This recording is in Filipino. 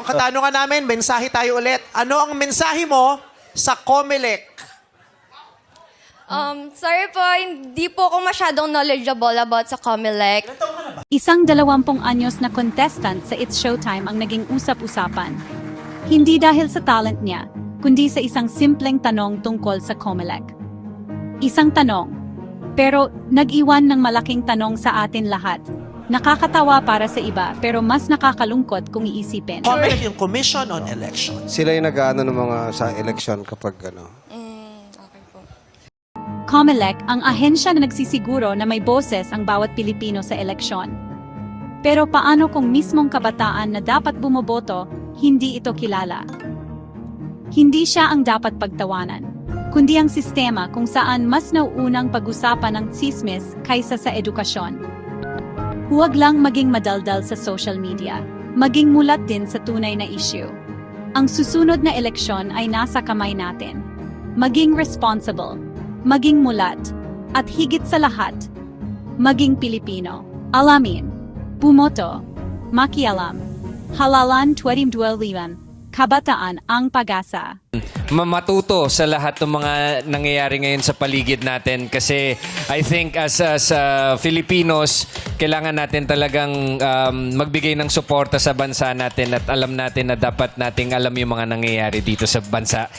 Ang katanungan namin, mensahe tayo ulit. Ano ang mensahe mo sa Comelec? Um, sorry po, hindi po ako masyadong knowledgeable about sa Comelec. Isang dalawampung anyos na contestant sa It's Showtime ang naging usap-usapan. Hindi dahil sa talent niya, kundi sa isang simpleng tanong tungkol sa Comelec. Isang tanong, pero nag-iwan ng malaking tanong sa atin lahat. Nakakatawa para sa iba, pero mas nakakalungkot kung iisipin. Comelec yung Commission on Elections. Sila yung nag-ano ng mga sa election kapag ano. Mm, okay po. COMELEC ang ahensya na nagsisiguro na may boses ang bawat Pilipino sa eleksyon. Pero paano kung mismong kabataan na dapat bumoboto, hindi ito kilala? Hindi siya ang dapat pagtawanan, kundi ang sistema kung saan mas nauunang pag-usapan ang tsismis kaysa sa edukasyon. Huwag lang maging madaldal sa social media, maging mulat din sa tunay na issue. Ang susunod na eleksyon ay nasa kamay natin. Maging responsible, maging mulat, at higit sa lahat, maging Pilipino. Alamin, bumoto, makialam, halalan 2025, kabataan ang pag-asa. Ma- matuto sa lahat ng mga nangyayari ngayon sa paligid natin kasi I think as as uh, Filipinos kailangan natin talagang um, magbigay ng suporta sa bansa natin at alam natin na dapat nating alam yung mga nangyayari dito sa bansa.